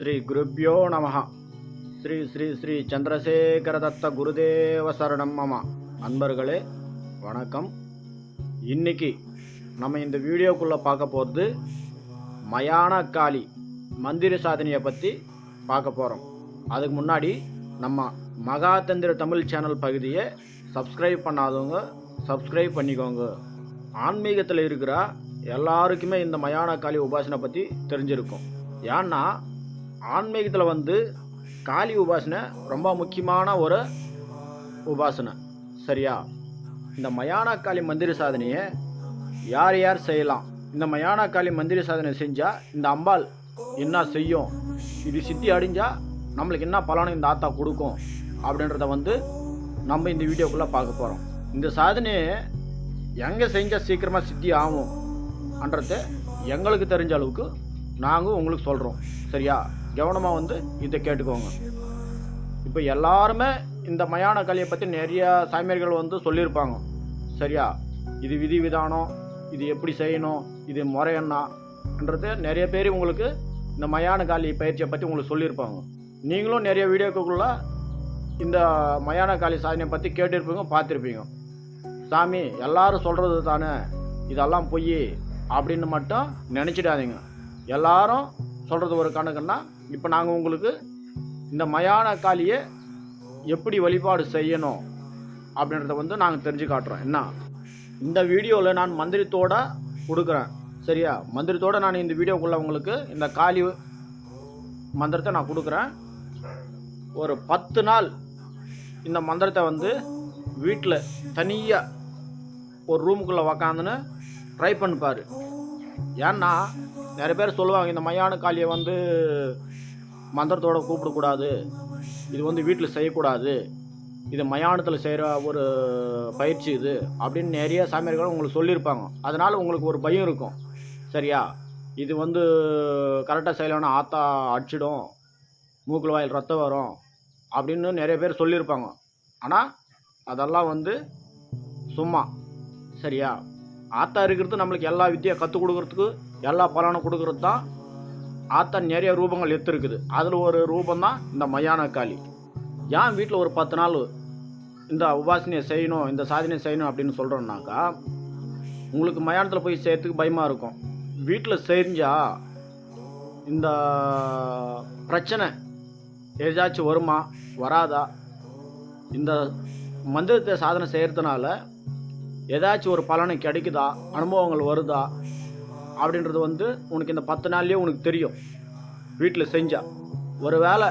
ஸ்ரீ குருப்பியோ நமஹ ஸ்ரீ ஸ்ரீ ஸ்ரீ சந்திரசேகர தத்த குருதேவ சரணம் மம. அன்பர்களே வணக்கம். இன்னைக்கு நம்ம இந்த வீடியோக்குள்ளே பார்க்க போகிறது மயான காளி மந்திர சாதனையை பற்றி பார்க்க போகிறோம் அதுக்கு முன்னாடி நம்ம மகாதந்திர தமிழ் சேனல் பகுதியை சப்ஸ்கிரைப் பண்ணாதவங்க சப்ஸ்கிரைப் பண்ணிக்கோங்க. ஆன்மீகத்தில் இருக்கிற எல்லாருக்குமே இந்த மயான காளி உபாசனை பற்றி தெரிஞ்சிருக்கும். ஏன்னா ஆன்மீகத்தில் வந்து காளி உபாசனை ரொம்ப முக்கியமான ஒரு உபாசனை. சரியா? இந்த மயான காளி மந்திர சாதனையை யார் யார் செய்யலாம்? இந்த மயான காளி மந்திர சாதனை செஞ்சால் இந்த அம்பாள் என்ன செய்யும்? இது சித்தி அடிஞ்சால் நம்மளுக்கு என்ன பலனும் இந்த ஆத்தா கொடுக்கும்? அப்படின்றத வந்து நம்ம இந்த வீடியோக்குள்ளே பார்க்க போகிறோம் இந்த சாதனையை எங்கே செஞ்சால் சீக்கிரமாக சித்தி ஆகும் அன்றத எங்களுக்கு தெரிஞ்ச அளவுக்கு நாங்கள் உங்களுக்கு சொல்கிறோம் சரியா? கவனமாக வந்து இதை கேட்டுக்கோங்க. இப்போ எல்லாருமே இந்த மயான கலையை பற்றி நிறைய சாமியார்கள் வந்து சொல்லியிருப்பாங்க. சரியா? இது விதி விதானம் இது எப்படி செய்யணும் இது முறை என்னன்றது நிறைய பேர் உங்களுக்கு இந்த மயான காளி பயிற்சியை பற்றி உங்களுக்கு சொல்லியிருப்பாங்க. நீங்களும் நிறைய வீடியோக்குள்ளே இந்த மயான காளி சாதனையை பற்றி கேட்டிருப்பீங்க பார்த்துருப்பீங்க. சாமி எல்லாரும் சொல்கிறது தானே? இதெல்லாம் பொய் அப்படின்னு மட்டும் நினச்சிடாதீங்க. எல்லாரும் சொல்கிறது ஒரு கணக்குன்னா இப்போ நாங்கள் உங்களுக்கு இந்த மயான காளியை எப்படி வழிபாடு செய்யணும் அப்படின்றத வந்து நாங்கள் தெரிஞ்சு காட்டுறோம். என்ன? இந்த வீடியோவில் நான் மந்திரத்தோட கொடுக்குறேன். சரியா? மந்திரத்தோடு நான் இந்த வீடியோக்குள்ளே உங்களுக்கு இந்த காளி மந்திரத்தை நான் கொடுக்குறேன். ஒரு பத்து நாள் இந்த மந்திரத்தை வந்து வீட்டில் தனியாக ஒரு ரூமுக்குள்ளே உக்காந்துன்னு ட்ரை பண்ணிப்பார் ஏன்னா நிறைய பேர் சொல்லுவாங்க இந்த மையான காளியை வந்து மந்திரத்தோட கூப்பிடக்கூடாது இது வந்து வீட்டில் செய்யக்கூடாது. இது மயானத்தில் செய்கிற ஒரு பயிற்சி இது அப்படின்னு நிறைய சாமியார்கள் உங்களுக்கு சொல்லியிருப்பாங்க. அதனால் உங்களுக்கு ஒரு பயம் இருக்கும். சரியா? இது வந்து கரெக்டாக செய்யலைன்னா ஆத்தா அடிச்சிடும் மூக்கில் வாயில் ரத்தம் வரும் அப்படின்னு நிறைய பேர் சொல்லியிருப்பாங்க. ஆனால் அதெல்லாம் வந்து சும்மா. சரியா? ஆத்தா இருக்கிறது நம்மளுக்கு எல்லா வித்தியை கற்றுக் கொடுக்குறதுக்கு எல்லா பலனும் கொடுக்கறது தான் ஆத்தா நிறைய ரூபங்கள் எடுத்துருக்குது. அதில் ஒரு ரூபம் தான் இந்த மயான காளி. ஏன் வீட்டில் ஒரு பத்து நாள் இந்த உபாசனையை செய்யணும் இந்த சாதனையை செய்யணும் அப்படின்னு சொல்கிறோம்னாக்கா உங்களுக்கு மயானத்தில் போய் செய்யறதுக்கு பயமாக இருக்கும். வீட்டில் செஞ்சால் இந்த பிரச்சனை ஏதாச்சும் வருமா வராதா? இந்த மந்திரத்தை சாதனை செய்கிறதுனால ஏதாச்சும் ஒரு பலனை கிடைக்குதா? அனுபவங்கள் வருதா? அப்படின்றது வந்து உனக்கு இந்த பத்து நாள்லேயே உனக்கு தெரியும். வீட்டில் செஞ்சா. ஒரு வேளை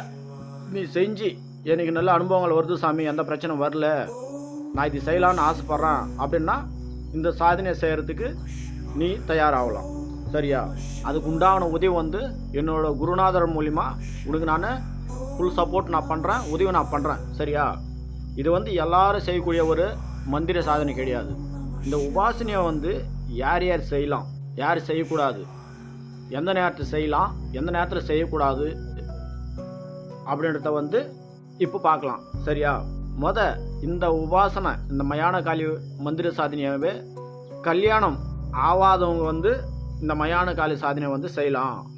நீ செஞ்சு எனக்கு நல்ல அனுபவங்கள் வருது சாமி எந்த பிரச்சனை வரல. நான் இது செய்யலான்னு ஆசைப்பட்றேன். அப்படின்னா இந்த சாதனையை செய்கிறதுக்கு நீ தயாராகலாம். சரியா? அதுக்கு உண்டான உதவி வந்து என்னோட குருநாதர் மூலிமா உனக்கு நான் ஃபுல் சப்போர்ட் நான் பண்ணுறேன் உதவி நான் பண்ணுறேன் சரியா? இது வந்து எல்லாரும் செய்யக்கூடிய ஒரு மந்திர சாதனை கிடையாது. இந்த உபாசனையை வந்து யார் யார் செய்யலாம்? யார் செய்யக்கூடாது? எந்த நேரத்தில் செய்யலாம்? எந்த நேரத்தில் செய்யக்கூடாது? அப்படின்றத வந்து இப்போ பார்க்கலாம். சரியா? முத இந்த உபாசனை இந்த மயான காளி மந்திர சாதனையாகவே கல்யாணம் ஆவாதவங்க வந்து இந்த மயான காளி சாதனை வந்து செய்யலாம்.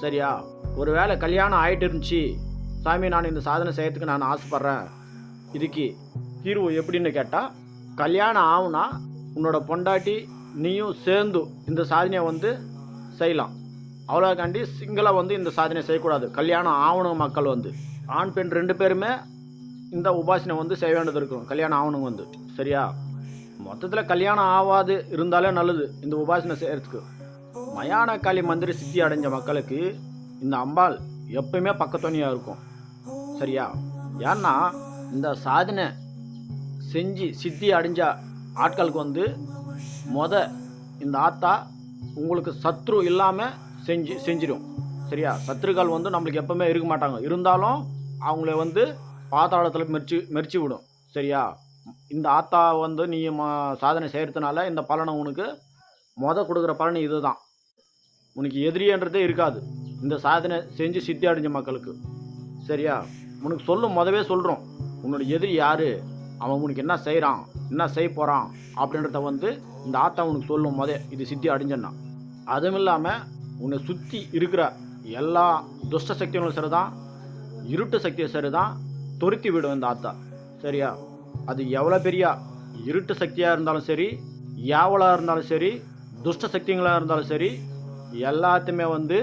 சரியா? ஒருவேளை கல்யாணம் ஆயிட்டு இருந்துச்சு. சாமி நான் இந்த சாதனை செய்யறதுக்கு நான் ஆசைப்பட்றேன். இதுக்கு தீர்வு எப்படின்னு கேட்டால் கல்யாணம் ஆகுனா உன்னோட பொண்டாட்டி நீயும் சேர்ந்து இந்த சாதனையை வந்து செய்யலாம். அவ்வளோக்காண்டி சிங்கிளாக வந்து இந்த சாதனை செய்யக்கூடாது. கல்யாணம் ஆகணும் மக்கள் வந்து. ஆண் பெண் ரெண்டு பேருமே இந்த உபாசனை வந்து செய்ய வேண்டியது இருக்கும். கல்யாணம் ஆகணும் வந்து. சரியா? மொத்தத்தில் கல்யாணம் ஆகாது இருந்தாலே நல்லது இந்த உபாசனை செய்கிறதுக்கு மயான காளி மந்திரி சித்தி அடைஞ்ச மக்களுக்கு இந்த அம்பாள் எப்பயுமே பக்கத்துணையாக இருக்கும். சரியா? ஏன்னா இந்த சாதனை செஞ்சு சித்தி அடைஞ்ச ஆட்களுக்கு வந்து மொத இந்த ஆத்தா உங்களுக்கு சத்ரு இல்லாமல் செஞ்சு செஞ்சிடும். சரியா? சத்ருக்கள் வந்து நம்மளுக்கு எப்பவுமே இருக்க மாட்டாங்க. இருந்தாலும் அவங்கள வந்து பாதாளத்தில் மெரிச்சு மெரிச்சு விடும். சரியா? இந்த ஆத்தா வந்து நீ ம சாதனை செய்கிறதுனால இந்த பலனை உனக்கு மொத கொடுக்குற பலன் இதுதான். உனக்கு எதிரியன்றதே இருக்காது. இந்த சாதனை செஞ்சு சித்தி அடைஞ்ச மக்களுக்கு. சரியா? உனக்கு சொல்லும் மொதவே சொல்கிறோம் உன்னோட எதிரி யார்? அவன் உனக்கு என்ன செய்கிறான் என்ன செய்ய போகிறான் அப்படின்றத வந்து இந்த ஆத்தா உனக்கு சொல்லும் போதே இது சித்தி அடைஞ்சன்னா. அதுவும் இல்லாமல் உன்னை சுற்றி இருக்கிற எல்லா துஷ்ட சக்திகளும் சரிதான் இருட்டு சக்தியும் சரிதான் துருத்தி விடும் இந்த ஆத்தா. சரியா? அது எவ்வளோ பெரிய இருட்டு சக்தியாக இருந்தாலும் சரி யாவலாக இருந்தாலும் சரி துஷ்ட சக்திங்களாக இருந்தாலும் சரி எல்லாத்தையுமே வந்து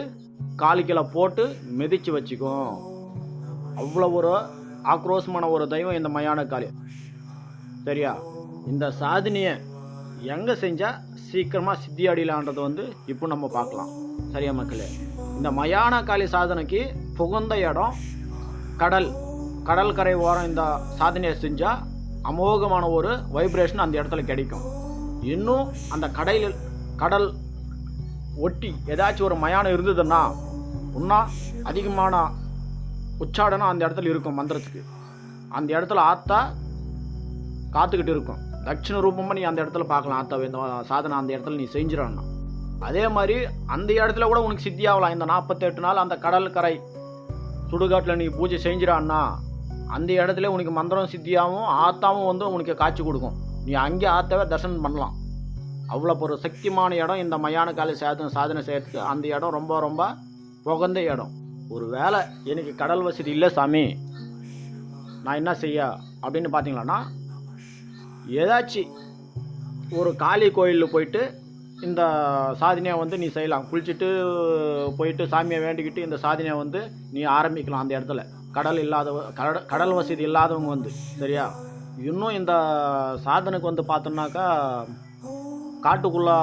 காலிக்கில போட்டு மிதித்து வச்சுக்கும் அவ்வளோ ஒரு ஆக்ரோஷமான ஒரு தெய்வம் இந்த மயான காளி சரியா? இந்த சாதனையை எங்கே செஞ்சால் சீக்கிரமாக சித்தி அடையலான்றதை வந்து இப்போ நம்ம பார்க்கலாம். சரியா மக்களே? இந்த மயான காளி சாதனைக்கு புகுந்த இடம் கடல். கடல் கரை ஓரம் இந்த சாதனையை செஞ்சால் அமோகமான ஒரு வைப்ரேஷன் அந்த இடத்துல கிடைக்கும். இன்னும் அந்த கடையில் கடல் ஒட்டி ஏதாச்சும் ஒரு மயானம் இருந்ததுன்னா இன்னும் அதிகமான உச்சாடனம் அந்த இடத்துல இருக்கும் மந்திரத்துக்கு. அந்த இடத்துல ஆத்தா காத்துக்கிட்டு இருக்கும். தட்சிண ரூபமாக நீ அந்த இடத்துல பார்க்கலாம் ஆத்தாவே இந்த சாதனை அந்த இடத்துல நீ செஞ்சிடணும் அதே மாதிரி அந்த இடத்துல கூட உனக்கு சித்தி ஆகலாம். இந்த நாற்பத்தெட்டு நாள் அந்த கடல் கரை சுடுகாட்டில் நீ பூஜை செஞ்சிடான்னா அந்த இடத்துல உனக்கு மந்திரம் சித்தியாகவும் ஆத்தாவும் வந்து உனக்கு காட்சி கொடுக்கும். நீ அங்கே ஆத்தாவே தரிசனம் பண்ணலாம். அவ்வளோ ஒரு சக்திமான இடம் இந்த மயான காலை சாதனை சாதனை செய்யறதுக்கு. அந்த இடம் ரொம்ப ரொம்ப புகந்த இடம். ஒரு வேளை எனக்கு கடல் வசதி இல்லை சாமி. நான் என்ன செய்ய? அப்படின்னு பார்த்தீங்களன்னா ஏதாச்சும் ஒரு காளி கோயிலில் போயிட்டு இந்த சாதனையை வந்து நீ செய்யலாம். குளிச்சுட்டு போயிட்டு சாமியை வேண்டிக்கிட்டு இந்த சாதனையை வந்து நீ ஆரம்பிக்கலாம் அந்த இடத்துல. கடல் இல்லாத கடல் கடல் வசதி இல்லாதவங்க வந்து சரியா? இன்னும் இந்த சாதனைக்கு வந்து பார்த்தோம்னாக்கா காட்டுக்குள்ளே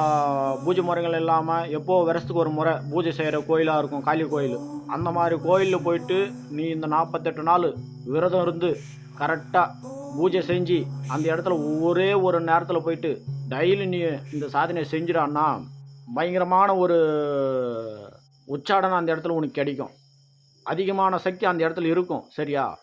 பூஜை முறைகள் இல்லாமல் எப்போ வருஷத்துக்கு ஒரு முறை பூஜை செய்கிற கோயிலாக இருக்கும் காளி கோயில். அந்த மாதிரி கோயிலில் போயிட்டு நீ இந்த நாற்பத்தெட்டு நாள் விரதம் இருந்து கரெக்டாக பூஜை செஞ்சு அந்த இடத்துல ஒரே ஒரு நேரத்தில் போயிட்டு டெய்லி நீ இந்த சாதனையை செஞ்சிடான்னா பயங்கரமான ஒரு உச்சாடனம் அந்த இடத்துல உனக்கு கிடைக்கும். அதிகமான சக்தி அந்த இடத்துல இருக்கும். சரியா?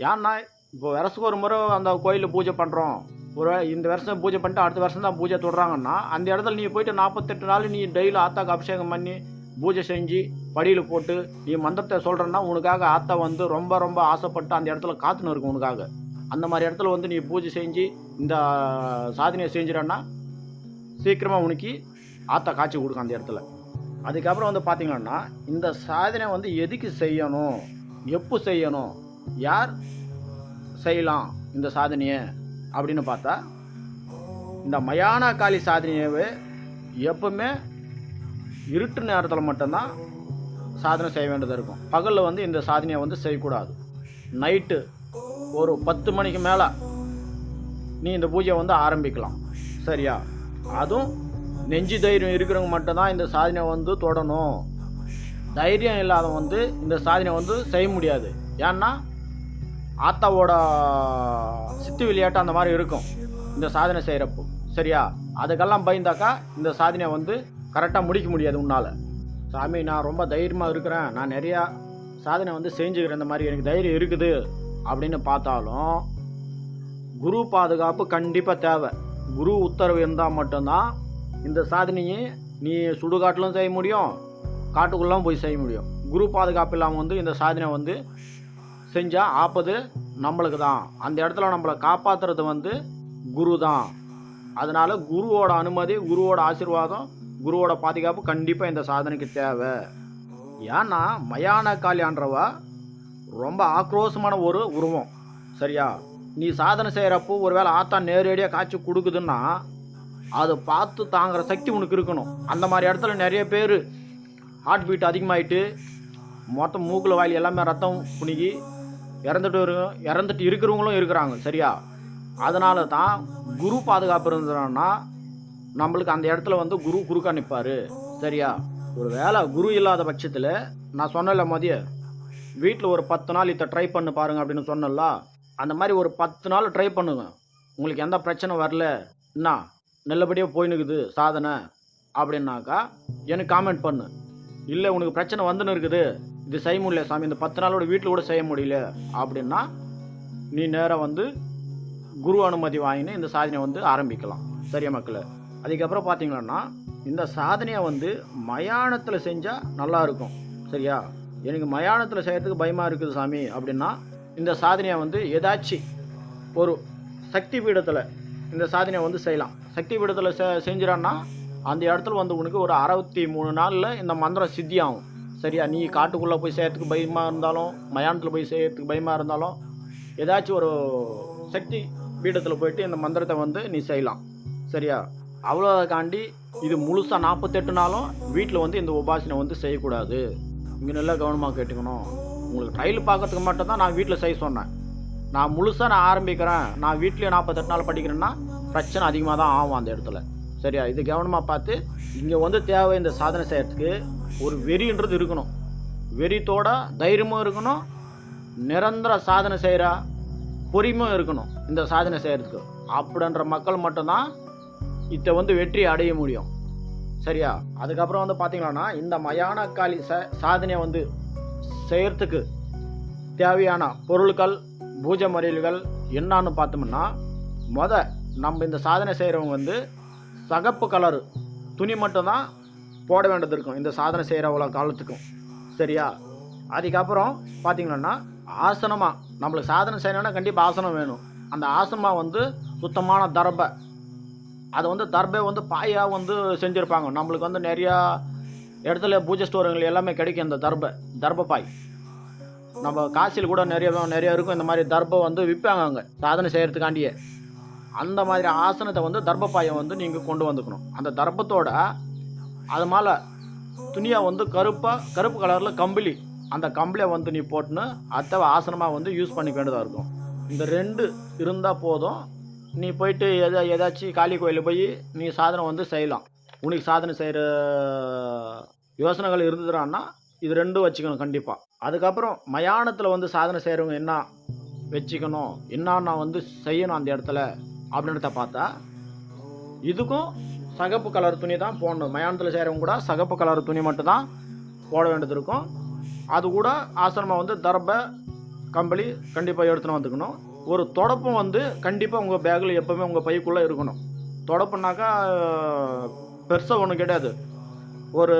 ஏன்னா இப்போ வருஷத்துக்கு ஒரு முறை அந்த கோயிலில் பூஜை பண்ணுறோம் ஒரு இந்த வருஷம் பூஜை பண்ணிட்டு அடுத்த வருஷம் தான் பூஜை தொடுறாங்கன்னா அந்த இடத்துல நீ போயிட்டு நாற்பத்தெட்டு நாள் நீ டெய்லி ஆத்தாக்கு அபிஷேகம் பண்ணி பூஜை செஞ்சு படியில் போட்டு நீ மந்திரத்தை சொல்கிறேன்னா உனக்காக ஆத்தா வந்து ரொம்ப ரொம்ப ஆசைப்பட்டு அந்த இடத்துல காத்துன்னு இருக்கும் உனக்காக. அந்த மாதிரி இடத்துல வந்து நீ பூஜை செஞ்சு இந்த சாதனையை செஞ்சிடன்னா சீக்கிரமாக உனக்கு ஆத்தா காய்ச்சி கொடுக்கும் அந்த இடத்துல. அதுக்கப்புறம் வந்து பார்த்தீங்கன்னா இந்த சாதனை வந்து எதுக்கு செய்யணும்? எப்போ செய்யணும்? யார் செய்யலாம் இந்த சாதனையை? அப்படின்னு பார்த்தா இந்த மயான காளி சாதனையவே எப்பவுமே இருட்டு நேரத்தில் மட்டும்தான் சாதனை செய்ய வேண்டியதாக இருக்கும். பகலில் வந்து இந்த சாதனையை வந்து செய்யக்கூடாது. நைட்டு ஒரு பத்து மணிக்கு மேலே நீ இந்த பூஜையை வந்து ஆரம்பிக்கலாம். சரியா? அதுவும் நெஞ்சு தைரியம் இருக்கிறவங்க மட்டும்தான் இந்த சாதனையை வந்து தொடணும். தைரியம் இல்லாதவங்க வந்து இந்த சாதனை வந்து செய்ய முடியாது. ஏன்னா ஆத்தாவோட சித்து விளையாட்டு அந்த மாதிரி இருக்கும். இந்த சாதனை செய்கிறப்போ சரியா? அதுக்கெல்லாம் பயந்தாக்கா இந்த சாதனையை வந்து கரெக்டாக முடிக்க முடியாது உன்னால். சாமி நான் ரொம்ப தைரியமாக இருக்கிறேன். நான் நிறையா சாதனை வந்து செஞ்சுக்கிறேன். இந்த மாதிரி எனக்கு தைரியம் இருக்குது. அப்படின்னு பார்த்தாலும் குரு பாதுகாப்பு கண்டிப்பாக தேவை. குரு உத்தரவு இருந்தால் மட்டும்தான் இந்த சாதனையை நீ சுடுகாட்டிலும் செய்ய முடியும் காட்டுக்குள்ளாம் போய் செய்ய முடியும். குரு பாதுகாப்பு இல்லாமல் வந்து இந்த சாதனை வந்து செஞ்சால் ஆப்பது நம்மளுக்கு தான். அந்த இடத்துல நம்மளை காப்பாற்றுறது வந்து குரு தான். அதனால் குருவோட அனுமதி குருவோட ஆசீர்வாதம் குருவோட பாதுகாப்பு கண்டிப்பாக இந்த சாதனைக்கு தேவை. ஏன்னா மயான காளியான்றவா ரொம்ப ஆக்ரோஷமான ஒரு உருவம். சரியா? நீ சாதனை செய்கிறப்போ ஒருவேளை ஆத்தா நேரடியாக காய்ச்சி கொடுக்குதுன்னா அதை பார்த்து தாங்குற சக்தி உனக்கு இருக்கணும். அந்த மாதிரி இடத்துல நிறைய பேர் ஹார்ட் பீட் அதிகமாயிட்டு மொத்தம் மூக்கில் வாயில் எல்லாமே ரத்தம் புனிகி இறந்துட்டு இரு இறந்துட்டு இருக்கிறவங்களும் இருக்கிறாங்க. சரியா? அதனால தான் குரு பாதுகாப்பு இருந்ததுன்னா நம்மளுக்கு அந்த இடத்துல வந்து குரு குறுக்கா நிற்பார் சரியா? ஒரு வேளை குரு இல்லாத பட்சத்தில் நான் சொன்னல மதிய வீட்டில் ஒரு பத்து நாள் இதை ட்ரை பண்ணு பாருங்க அப்படின்னு சொன்னல அந்த மாதிரி ஒரு பத்து நாள் ட்ரை பண்ணுங்க. உங்களுக்கு எந்த பிரச்சனை வரல என்ன நல்லபடியாக போயினுக்குது சாதனை அப்படின்னாக்கா எனக்கு காமெண்ட் பண்ணு. இல்லை உனக்கு பிரச்சனை வந்துன்னு இருக்குது இது செய்ய முடியல சாமி இந்த பத்து நாளோட வீட்டில் கூட செய்ய முடியல அப்படின்னா நீ நேராக வந்து குரு அனுமதி வாங்கினு இந்த சாதனையை வந்து ஆரம்பிக்கலாம். சரியா மக்களே? அதுக்கப்புறம் பார்த்தீங்கன்னா இந்த சாதனையை வந்து மயானத்தில் செஞ்சால் நல்லா இருக்கும். சரியா? எனக்கு மயானத்தில் செய்கிறதுக்கு பயமாக இருக்குது சாமி அப்படின்னா இந்த சாதனையை வந்து ஏதாச்சும் ஒரு சக்தி பீடத்தில் இந்த சாதனையை வந்து செய்யலாம். சக்தி பீடத்தில் செ செஞ்சிடான்னா அந்த இடத்துல வந்து உனக்கு ஒரு அறுபத்தி மூணு நாளில் இந்த மந்திரம் சித்தியாகும். சரியா? நீ காட்டுக்குள்ளே போய் செய்யறதுக்கு பயமாக இருந்தாலும் மயானத்தில் போய் செய்யறதுக்கு பயமாக இருந்தாலும் ஏதாச்சும் ஒரு சக்தி பீடத்தில் போயிட்டு இந்த மந்திரத்தை வந்து நீ செய்யலாம். சரியா? அவ்வளோக்காண்டி இது முழுசாக நாற்பத்தெட்டு நாளும் வீட்டில் வந்து இந்த உபாசனை வந்து செய்யக்கூடாது. இங்கே நல்லா கவனமாக கேட்டுக்கணும். உங்களுக்கு ட்ரையல் பார்க்கறதுக்கு மட்டும் தான் நான் வீட்டில் செய்ய சொன்னேன். நான் முழுசாக நான் ஆரம்பிக்கிறேன். நான் வீட்லேயே நாற்பத்தெட்டு நாள் படிக்கிறேன்னா பிரச்சனை அதிகமாக தான் ஆகும் அந்த இடத்துல. சரியா? இது கவனமாக பார்த்து இங்கே வந்து தேவை இந்த சாதனை செய்கிறதுக்கு ஒரு வெறின்றது இருக்கணும். வெறித்தோட தைரியமும் இருக்கணும். நிரந்தர சாதனை செய்கிற பொறியும் இருக்கணும் இந்த சாதனை செய்கிறதுக்கு அப்படின்ற மக்கள் மட்டும்தான் இதை வந்து வெற்றி அடைய முடியும். சரியா? அதுக்கப்புறம் வந்து பார்த்தீங்கன்னா இந்த மயான காளி ச சாதனையை வந்து செய்கிறதுக்கு தேவையான பொருட்கள் பூஜை முறைகள் என்னான்னு பார்த்தோம்னா முத நம்ம இந்த சாதனை செய்கிறவங்க வந்து சகப்பு கலரு துணி மட்டும்தான் போட வேண்டியது இருக்கும் இந்த சாதனை செய்கிற அவ்வளோ காலத்துக்கும். சரியா? அதுக்கப்புறம் பார்த்தீங்கன்னா ஆசனமாக நம்மளுக்கு சாதனை செய்யணும்னா கண்டிப்பாக ஆசனம் வேணும். அந்த ஆசனமாக வந்து சுத்தமான தரப்பை அதை வந்து தர்பை வந்து பாயாக வந்து செஞ்சுருப்பாங்க. நம்மளுக்கு வந்து நிறையா இடத்துல பூஜை ஸ்டோருங்கள் எல்லாமே கிடைக்கும் இந்த தர்பை தர்ப பாய் நம்ம காசில் கூட நிறைய நிறைய இருக்கும். இந்த மாதிரி தர்பை வந்து விற்பாங்க அங்கே சாதனை செய்கிறதுக்காண்டியே அந்த மாதிரி ஆசனத்தை வந்து தர்பப்பாயை வந்து நீங்கள் கொண்டு வந்துக்கணும். அந்த தர்பத்தோட அது மேலே துணியை வந்து கருப்பாக கருப்பு கலரில் கம்பளி அந்த கம்பளியை வந்து நீ போட்டுன்னு அத்தை ஆசனமாக வந்து யூஸ் பண்ணிக்க வேண்டியதாக இருக்கும். இந்த ரெண்டு இருந்தால் போதும். நீ போயிட்டு எதா ஏதாச்சும் காளி கோயிலில் போய் நீ சாதனை வந்து செய்யலாம். உனக்கு சாதனை செய்கிற யோசனைகள் இருந்துதுறான்னா இது ரெண்டும் வச்சுக்கணும் கண்டிப்பாக அதுக்கப்புறம் மயானத்தில் வந்து சாதனை செய்கிறவங்க என்ன வச்சுக்கணும் என்னென்ன வந்து செய்யணும் அந்த இடத்துல அப்படின்றத பார்த்தா இதுக்கும் சகப்பு கலர் துணி தான் போடணும். மயானத்தில் செய்கிறவங்க கூட சகப்பு கலர் துணி மட்டும்தான் போட வேண்டியது இருக்கும். அது கூட ஆசிரமம் வந்து தர்ப கம்பளி கண்டிப்பாக எடுத்துன்னு வந்துக்கணும். ஒரு தொடப்பும் வந்து கண்டிப்பாக உங்கள் பேக்கில் எப்போவுமே உங்கள் பைக்குள்ளே இருக்கணும். தொடப்புனாக்கா பெருசாக ஒன்றும் கிடையாது. ஒரு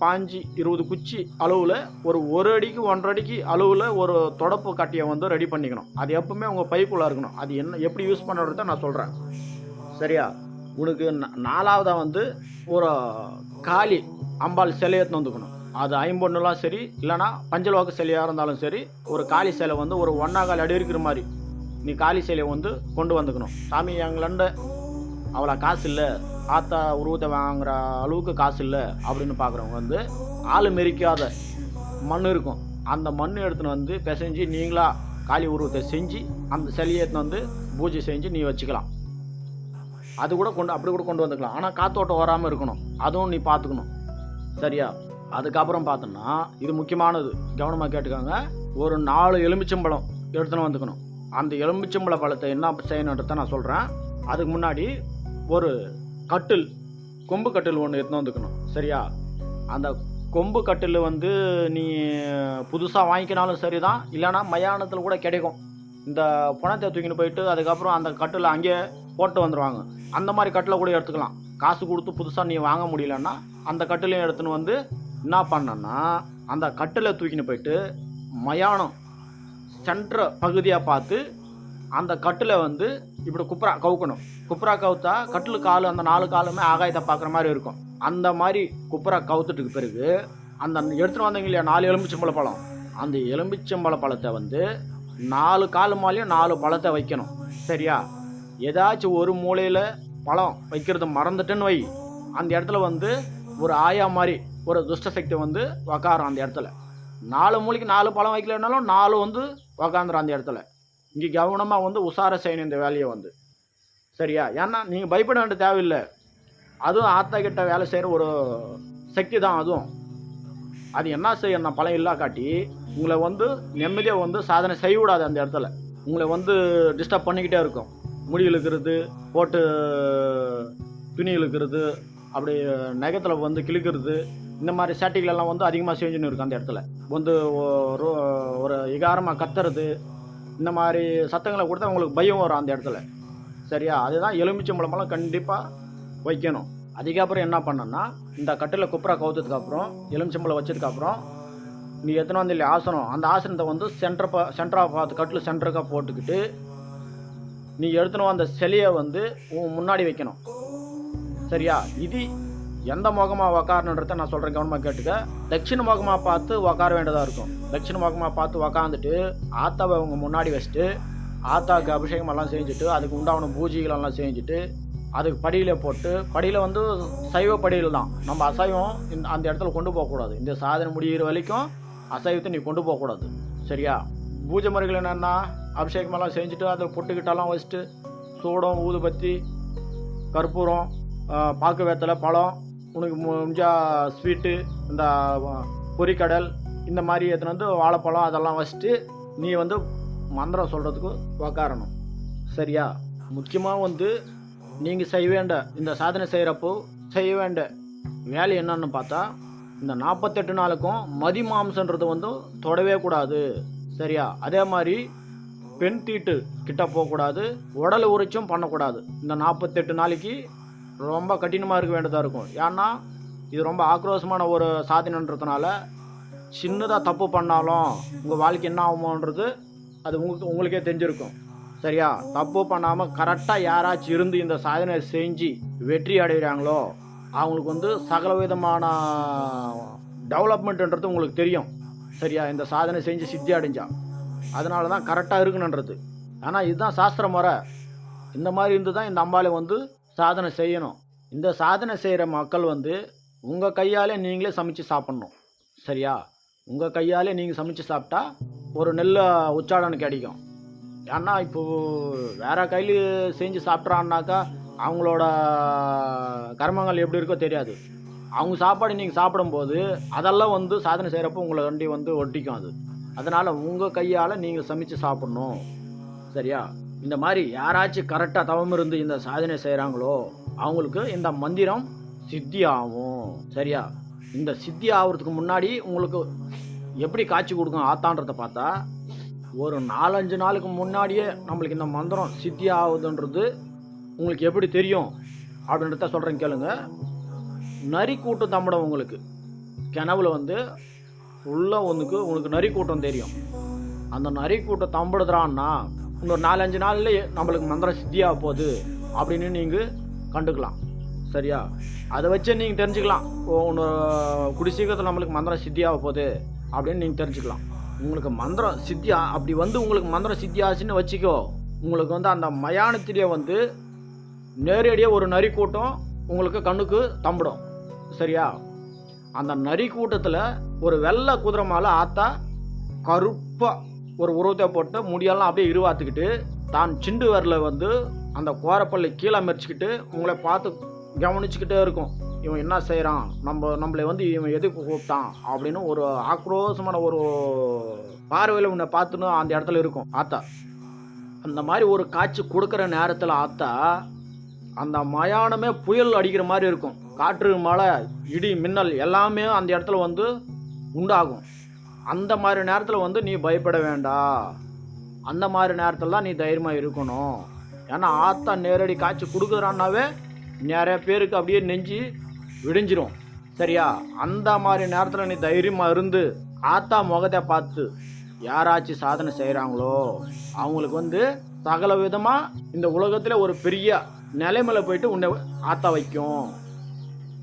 பாஞ்சு இருபது குச்சி அளவில் ஒரு ஒரு அடிக்கு ஒன்றரை அடிக்கு அளவில் ஒரு தொடப்பு கட்டியை வந்து ரெடி பண்ணிக்கணும். அது எப்பவுமே உங்கள் பைக்குள்ளே இருக்கணும். அது என்ன எப்படி யூஸ் பண்ணுறது நான் சொல்கிறேன் சரியா? உனக்கு நாலாவதாக வந்து ஒரு காளி அம்பாள் சிலையை எடுத்துன்னு வந்துக்கணும். அது ஐம்பொன்னுலாம் சரி இல்லைன்னா பஞ்சலோக சிலையாக இருந்தாலும் சரி ஒரு காளி சிலை வந்து ஒரு ஒன்னாகால் அடி இருக்கிற மாதிரி. நீ காளி சிலையை வந்து கொண்டு வந்துக்கணும். சாமி எங்களண்ட அவ்வளோ காசு இல்லை. ஆத்தா உருவத்தை வாங்குற அளவுக்கு காசு இல்லை அப்படின்னு பார்க்குறவங்க வந்து ஆள் மெரிக்காத மண் இருக்கும். அந்த மண் எடுத்துன்னு வந்து பிசைஞ்சு நீங்களாக காளி உருவத்தை செஞ்சு அந்த சிலையை எடுத்துன்னு வந்து பூஜை செஞ்சு நீ வச்சுக்கலாம். அது கூட கொண்டு அப்படி கூட கொண்டு வந்துக்கலாம். ஆனால் காத்தோட்டம் வராமல் இருக்கணும். அதுவும் நீ பார்த்துக்கணும். சரியா? அதுக்கப்புறம் பார்த்தோன்னா இது முக்கியமானது. கவனமாக கேட்டுக்கோங்க. ஒரு நாலு எலுமிச்சம்பழம் எடுத்துன்னு வந்துக்கணும். அந்த எலுமிச்சம்பழ பழத்தை என்ன செய்யணுன்றத நான் சொல்கிறேன் அதுக்கு முன்னாடி ஒரு கட்டில் கொம்பு கட்டில் ஒன்று எடுத்துன்னு வந்துக்கணும். சரியா? அந்த கொம்பு கட்டில் வந்து நீ புதுசாக வாங்கிக்கினாலும் சரி தான் இல்லைன்னா மயானத்தில் கூட கிடைக்கும். இந்த பணத்தை தூக்கின்னு போயிட்டு அதுக்கப்புறம் அந்த கட்டில் அங்கேயே போட்டு வந்துடுவாங்க அந்த மாதிரி கட்டில் கூட எடுத்துக்கலாம். காசு கொடுத்து புதுசாக நீ வாங்க முடியலன்னா அந்த கட்டிலையும் எடுத்துன்னு வந்து என்ன பண்ணனா அந்த கட்டிலை தூக்கின்னு போயிட்டு மயானம் சென்ற பகுதியாக பார்த்து அந்த கட்டில் வந்து இப்படி குப்ரா கவுக்கணும். குப்ரா கவுத்தா கட்டில் கால் அந்த நாலு காலுமே ஆகாயத்தை பார்க்குற மாதிரி இருக்கும். அந்த மாதிரி குப்ரா கவுத்துட்டுக்கு பிறகு அந்த எடுத்துகிட்டு வந்தீங்க இல்லையா நாலு எலும்பிச்சம்பழ பழம். அந்த எலுமிச்சம்பழ பழத்தை வந்து நாலு கால் மேலேயும் நாலு பழத்தை வைக்கணும். சரியா? ஏதாச்சும் ஒரு மூலையில் பழம் வைக்கிறது மறந்துட்டுன்னு வை. அந்த இடத்துல வந்து ஒரு ஆயா மாதிரி ஒரு துஷ்ட சக்தி வந்து உக்காரும் அந்த இடத்துல. நாலு மூலைக்கு நாலு பழம் வைக்கலனாலும் நாலு வந்து உக்காந்துரும் அந்த இடத்துல. இங்கே கவனமாக வந்து உஷார செய்யணும் இந்த வேலையை வந்து. சரியா? ஏன்னா நீங்கள் பயப்பட வேண்டிய தேவையில்லை. அதுவும் ஆத்தா கிட்ட வேலை செய்கிற ஒரு சக்தி தான் அதுவும். அது என்ன செய்யணும் பழம் இல்லா காட்டி உங்களை வந்து நிம்மதியாக வந்து சாதனை செய்ய விடாது அந்த இடத்துல. உங்களை வந்து டிஸ்டர்ப் பண்ணிக்கிட்டே இருக்கும். முடி இழுக்கிறது போட்டு துணி இழுக்கிறது அப்படி நகத்தில் வந்து கிழிக்கிறது இந்த மாதிரி சேட்டைகள் எல்லாம் வந்து அதிகமாக செஞ்சுன்னு இருக்கும் அந்த இடத்துல. வந்து ஒரு ஒரு இகாரமாக கத்துறது இந்த மாதிரி சத்தங்களை கொடுத்தா அவங்களுக்கு பயம் வரும் அந்த இடத்துல. சரியா? அதுதான் எலுமிச்சம்பழமெல்லாம் கண்டிப்பாக வைக்கணும். அதுக்கப்புறம் என்ன பண்ணணும்னா இந்த கட்டில் குப்புரா கவுத்ததுக்கப்புறம் எலுமிச்சம்பழம் வச்சதுக்கப்புறம் நீ எத்தனை வந்து இல்லையா ஆசனம். அந்த ஆசனத்தை வந்து சென்டர் பா சென்டராக பார்த்து கட்டில் சென்டருக்காக போட்டுக்கிட்டு நீ எடுத்துன்னு அந்த சிலையை வந்து முன்னாடி வைக்கணும். சரியா? இது எந்த முகமாக உக்காரணுன்றத நான் சொல்கிறேன் கவனமாக கேட்டுக்க. தட்சிண முகமாக பார்த்து உக்கார வேண்டியதாக இருக்கும். தட்சிண முகமாக பார்த்து உக்காந்துட்டு ஆத்தாவை அவங்க முன்னாடி வச்சுட்டு ஆத்தாவுக்கு அபிஷேகம் எல்லாம் செஞ்சுட்டு அதுக்கு உண்டான பூஜைகள் எல்லாம் செஞ்சுட்டு அதுக்கு படியில் போட்டு படியில் வந்து சைவ படியில் தான். நம்ம அசைவம் இந்த அந்த இடத்துல கொண்டு போகக்கூடாது. இந்த சாதனை முடிகிற வரைக்கும் அசைவத்தை நீ கொண்டு போகக்கூடாது. சரியா? பூஜை முறைகள் என்னென்னா அபிஷேகமெல்லாம் செஞ்சுட்டு அதை பொட்டுக்கிட்டெல்லாம் வச்சுட்டு சூடம் ஊதுபத்தி கற்பூரம் பாக்கு வேத்தலை பழம் உனக்கு முடிஞ்சா ஸ்வீட்டு இந்த பொரிக்கடல் இந்த மாதிரி எத்தனை வந்து வாழைப்பழம் அதெல்லாம் வச்சுட்டு நீ வந்து மந்திரம் சொல்கிறதுக்கு உக்காரணும். சரியா? முக்கியமாக வந்து நீங்கள் செய்ய வேண்ட இந்த சாதனை செய்கிறப்போ செய்ய வேண்ட வேலை என்னன்னு பார்த்தா இந்த நாற்பத்தெட்டு நாளுக்கும் மதி மாம்சன்றது வந்து தொடவே கூடாது. சரியா? அதே மாதிரி பெண் தீட்டு கிட்ட போகக்கூடாது உடல் உரிச்சும் பண்ணக்கூடாது. இந்த நாற்பத்தெட்டு நாளைக்கு ரொம்ப கடினமாக இருக்க வேண்டியதாக இருக்கும். ஏன்னா இது ரொம்ப ஆக்ரோஷமான ஒரு சாதனைன்றதுனால சின்னதாக தப்பு பண்ணாலும் உங்கள் வாழ்க்கை என்ன ஆகுமோன்றது அது உங்களுக்கு உங்களுக்கே தெரிஞ்சிருக்கும். சரியா? தப்பு பண்ணாமல் கரெக்டாக யாராச்சும் இருந்து இந்த சாதனை செஞ்சு வெற்றி அடைகிறாங்களோ அவங்களுக்கு வந்து சகல விதமான டெவலப்மெண்ட்ன்றது உங்களுக்கு தெரியும். சரியா? இந்த சாதனை செஞ்சு சித்தி அடைஞ்சா. அதனால தான் கரெக்டாக இருக்கணுன்றது ஆனால் இதுதான் சாஸ்திர முறை. இந்த மாதிரி இருந்து தான் இந்த அம்பாளை வந்து சாதனை செய்யணும். இந்த சாதனை செய்கிற மக்கள் வந்து உங்கள் கையாலே நீங்களே சமைச்சு சாப்பிட்ணும். சரியா? உங்கள் கையாலே நீங்கள் சமைச்சு சாப்பிட்டா ஒரு நெல் உச்சாடனம் கிடைக்கும். ஏன்னா இப்போது வேறு கையில் செஞ்சு சாப்பிட்றான்னாக்கா அவங்களோட கர்மங்கள் எப்படி இருக்கோ தெரியாது. அவங்க சாப்பாடு நீங்கள் சாப்பிடும்போது அதெல்லாம் வந்து சாதனை செய்கிறப்போ உங்களை வண்டி வந்து ஒட்டிக்கும் அது. அதனால் உங்கள் கையால் நீங்கள் சமைச்சு சாப்பிட்ணும். சரியா? இந்த மாதிரி யாராச்சும் கரெக்டாக தவம் இருந்து இந்த சாதனை செய்கிறாங்களோ அவங்களுக்கு இந்த மந்திரம் சித்தி ஆகும் சரியா? இந்த சித்தி ஆகிறதுக்கு முன்னாடி உங்களுக்கு எப்படி காட்சி கொடுக்கும் ஆத்தான்றதை பார்த்தா ஒரு நாலஞ்சு நாளுக்கு முன்னாடியே நம்மளுக்கு இந்த மந்திரம் சித்தி ஆகுதுன்றது உங்களுக்கு எப்படி தெரியும்? அப்படின்றத சொல்கிறேன் கேளுங்க. நரி கூட்டம் தம்பிடும் உங்களுக்கு கிணவுல வந்து உள்ள ஒன்றுக்கு உங்களுக்கு நரி கூட்டம் தெரியும். அந்த நரி கூட்டம் தம்பிடுதுறான்னா இன்னொரு நாலஞ்சு நாள்லேயே நம்மளுக்கு மந்திரம் சித்தியாக போகுது அப்படின்னு நீங்கள் கண்டுக்கலாம். சரியா? அதை வச்சு நீங்கள் தெரிஞ்சுக்கலாம். ஓ ஒன்று குடி சீக்கிரத்தில் நம்மளுக்கு மந்திரம் சித்தியாக போகுது அப்படின்னு நீங்கள் தெரிஞ்சுக்கலாம். உங்களுக்கு மந்திரம் சித்தியா அப்படி வந்து உங்களுக்கு மந்திரம் சித்தி ஆச்சுன்னு வச்சுக்கோ. உங்களுக்கு வந்து அந்த மயானத்திலேயே வந்து நேரடியாக ஒரு நரி கூட்டம் உங்களுக்கு கண்ணுக்கு தம்பிடும். சரியா? அந்த நரி கூட்டத்தில் ஒரு வெள்ளை குதிரை மேலே ஆத்தா கருப்பாக ஒரு உருவத்தை போட்டு முடியெல்லாம் அப்படியே இருவாத்துக்கிட்டு தான் சிண்டு வரல வந்து அந்த கோரப்பள்ளி கீழே மெரிச்சுக்கிட்டு உங்களை பார்த்து கவனிச்சுக்கிட்டே இருக்கும். இவன் என்ன செய்கிறான் நம்ம நம்மளை வந்து இவன் எதுக்கு கூப்பிட்டான்? அப்படின்னு ஒரு ஆக்ரோஷமான ஒரு பார்வையில் உன்னை பார்த்துன்னு அந்த இடத்துல இருக்கும். ஆத்தா அந்த மாதிரி ஒரு காட்சி கொடுக்குற நேரத்தில் ஆத்தா அந்த மயானமே புயல் அடிக்கிற மாதிரி இருக்கும். காற்று மழை இடி மின்னல் எல்லாமே அந்த இடத்துல வந்து உண்டாகும். அந்த மாதிரி நேரத்தில் வந்து நீ பயப்பட வேண்டாம் அந்த மாதிரி நேரத்தில் தான் நீ தைரியமாக இருக்கணும். ஏன்னா ஆத்தா நேரடி காய்ச்சி கொடுக்குறான்னாவே நிறைய பேருக்கு அப்படியே நெஞ்சு விடிஞ்சிரும். சரியா? அந்த மாதிரி நேரத்தில் நீ தைரியமாக இருந்து ஆத்தா முகத்தை பார்த்து யாராச்சும் சாதனை செய்கிறாங்களோ அவங்களுக்கு வந்து சகல விதமாக இந்த உலகத்தில் ஒரு பெரிய நிலைமையில போயிட்டு உன்னை ஆத்தா வைக்கும்.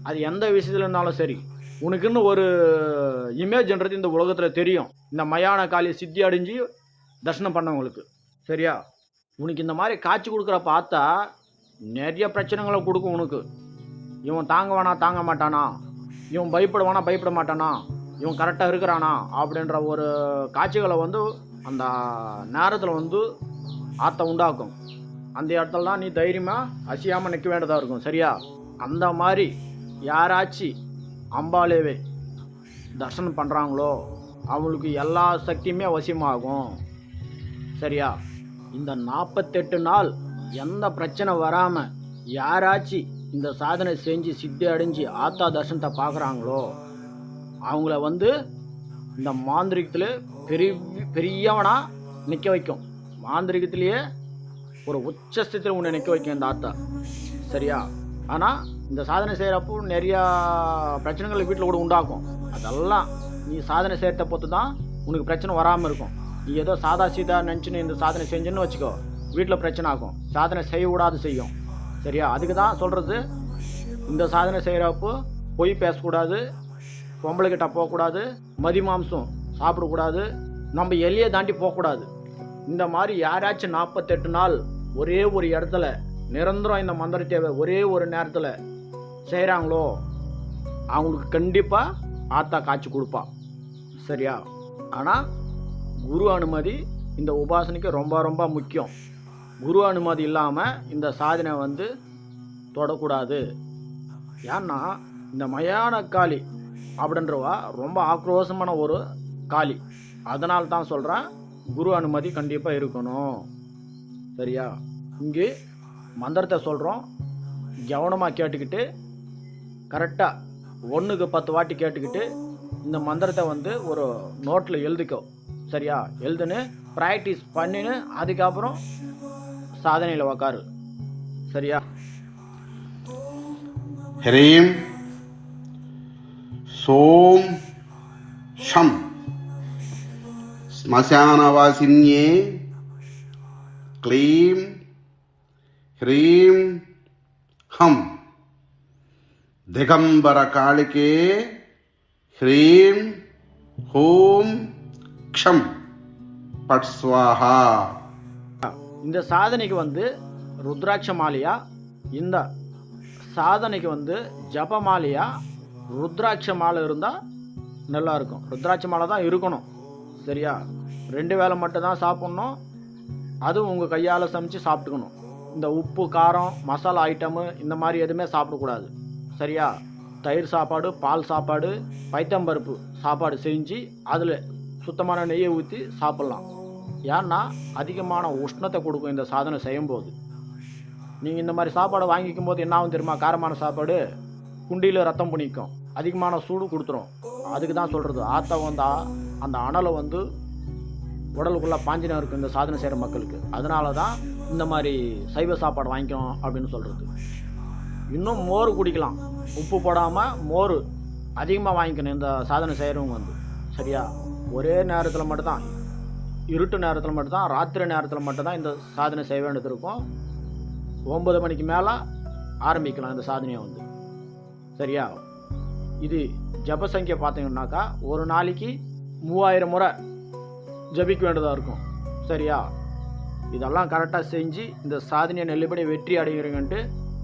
அது எந்த விஷயத்துல இருந்தாலும் சரி. உனக்குன்னு ஒரு இமேஜ்ன்றது இந்த உலகத்தில் தெரியும். இந்த மயான காளி சித்தி அடைஞ்சு தரிசனம் பண்ணவங்களுக்கு. சரியா? உனக்கு இந்த மாதிரி காட்சி கொடுக்குற பார்த்தா நிறைய பிரச்சனைகளை கொடுக்கும் உனக்கு. இவன் தாங்குவானா தாங்க மாட்டானா? இவன் பயப்படுவானா பயப்பட மாட்டானா? இவன் கரெக்டாக இருக்கிறானா? அப்படின்ற ஒரு காட்சிகளை வந்து அந்த நேரத்தில் வந்து ஆத்த உண்டாக்கும். அந்த இடத்துல தான் நீ தைரியமாக அசையாமல் நிற்க வேண்டியதாக இருக்கும். சரியா? அந்த மாதிரி யாராச்சும் அம்பாலேவே தர்சனம் பண்ணுறாங்களோ அவங்களுக்கு எல்லா சக்தியுமே வசியமாகும் சரியா? இந்த நாற்பத்தெட்டு நாள் எந்த பிரச்சனை வராமல் யாராச்சும் இந்த சாதனை செஞ்சு சித்தி அடைஞ்சு ஆத்தா தர்சனத்தை பார்க்குறாங்களோ அவங்கள வந்து இந்த மாந்திரிகத்தில் பெரிய பெரியவனாக நிற்க வைக்கும். மாந்திரிகத்திலேயே ஒரு உச்சஸ்தத்தில் உன்னை நிற்க வைக்கும் இந்த ஆத்தா. சரியா? ஆனால் இந்த சாதனை செய்கிறப்போ நிறையா பிரச்சனைகள் வீட்டில் கூட உண்டாக்கும். அதெல்லாம் நீ சாதனை செய்கிறத பொறுத்து தான் உனக்கு பிரச்சனை வராமல் இருக்கும். நீ ஏதோ சாதா சீதா நினச்சின்னு இந்த சாதனை செஞ்சுன்னு வச்சுக்கோ வீட்டில் பிரச்சனை ஆகும். சாதனை செய்யக்கூடாது செய்யும். சரியா? அதுக்கு தான் சொல்கிறது இந்த சாதனை செய்கிறப்போ பொய் பேசக்கூடாது பொம்பளைக்கிட்ட போகக்கூடாது மதிமாம்சம் சாப்பிடக்கூடாது நம்ம எல்லையை தாண்டி போகக்கூடாது. இந்த மாதிரி யாராச்சும் நாற்பத்தெட்டு நாள் ஒரே ஒரு இடத்துல நிரந்தரம் இந்த மந்திரத்தேவை ஒரே ஒரு நேரத்தில் செய்கிறாங்களோ அவங்களுக்கு கண்டிப்பாக ஆத்தா காய்ச்சி கொடுப்பா. சரியா? ஆனால் குரு அனுமதி இந்த உபாசனைக்கு ரொம்ப ரொம்ப முக்கியம். குரு அனுமதி இல்லாமல் இந்த சாதனை வந்து தொடக்கூடாது. ஏன்னா இந்த மயான காளி அப்படின்றவா ரொம்ப ஆக்ரோஷமான ஒரு காளி. அதனால தான் சொல்கிறேன் குரு அனுமதி கண்டிப்பாக இருக்கணும். சரியா? இங்கே மந்திரத்தை சொல்கிறோம் கவனமாக கேட்டுக்கிட்டு கரெக்டாக ஒன்றுக்கு பத்து வாட்டி கேட்டுக்கிட்டு இந்த மந்திரத்தை வந்து ஒரு நோட்டில் எழுதிக்கோ. சரியா? எழுதுன்னு ப்ராக்டிஸ் பண்ணின்னு அதுக்கப்புறம் சாதனையில் உக்காரு. சரியா? ஹரீம் சோம் ஷம். ஸ்மசானவாசின்யே க்ளீம் ஹ்ரீம் ஹம் திகம்பர காளிகே ஹ்ரீம் ஹூம் க்ஷம் பட் ஸ்வாஹா இந்த சாதனைக்கு வந்து ருத்ராட்ச மாலையா? இந்த சாதனைக்கு வந்து ஜப மாலையா? ருத்ராட்ச மாலை இருந்தால் நல்லா இருக்கும் ருத்ராட்ச மாலை தான் இருக்கணும். சரியா? ரெண்டு வேலை மட்டும்தான் சாப்பிட்ணும். அதுவும் உங்கள் கையால் சமைச்சு சாப்பிட்டுக்கணும். இந்த உப்பு காரம் மசாலா ஐட்டமு இந்த மாதிரி எதுவுமே சாப்பிடக்கூடாது. சரியா? தயிர் சாப்பாடு பால் சாப்பாடு பைத்தம்பருப்பு சாப்பாடு செஞ்சு அதில் சுத்தமான நெய்யை ஊற்றி சாப்பிட்லாம். ஏன்னா அதிகமான உஷ்ணத்தை கொடுக்கும் இந்த சாதனை செய்யும்போது. நீங்கள் இந்த மாதிரி சாப்பாடை வாங்கிக்கும் போது என்ன ஆகும் தெரியுமா? காரமான சாப்பாடு குண்டியில் ரத்தம் புனிக்கும். அதிகமான சூடு கொடுத்துரும். அதுக்கு தான் சொல்கிறது ஆத்தா வந்தால் அந்த அனலை வந்து உடலுக்குள்ளே பாஞ்சினம் இருக்கும் இந்த சாதனை செய்கிற மக்களுக்கு. அதனால தான் இந்த மாதிரி சைவ சாப்பாடு வாங்கிக்கணும் அப்படின்னு சொல்கிறது இன்னும் மோர் குடிக்கலாம். உப்பு போடாமல் மோர் அதிகமாக வாங்கிக்கணும். இந்த சாதனை செய்கிறவங்க வந்து. சரியா? ஒரே நேரத்தில் மட்டும்தான். இருட்டு நேரத்தில் மட்டும்தான். ராத்திரி நேரத்தில் மட்டும்தான் இந்த சாதனை செய்ய வேண்டியது இருக்கும். ஒம்பது மணிக்கு மேலே ஆரம்பிக்கலாம் இந்த சாதனையை வந்து. சரியா? இது ஜபசங்கியை பார்த்தீங்கன்னாக்கா ஒரு நாளைக்கு மூவாயிரம் முறை ஜபிக்க வேண்டியதாக இருக்கும். சரியா? இதெல்லாம் கரெக்டாக செஞ்சு இந்த சாதனையை நெல்லுபடி வெற்றி அடைகிறீங்கன்ட்டு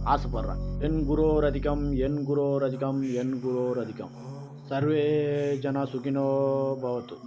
ஆசைப்படுறேன். என் குரோர் அதிகம் என் குரோர் அதிகம் என் குரோர் அதிகம். சர்வே ஜன சுகினோ பவத்து.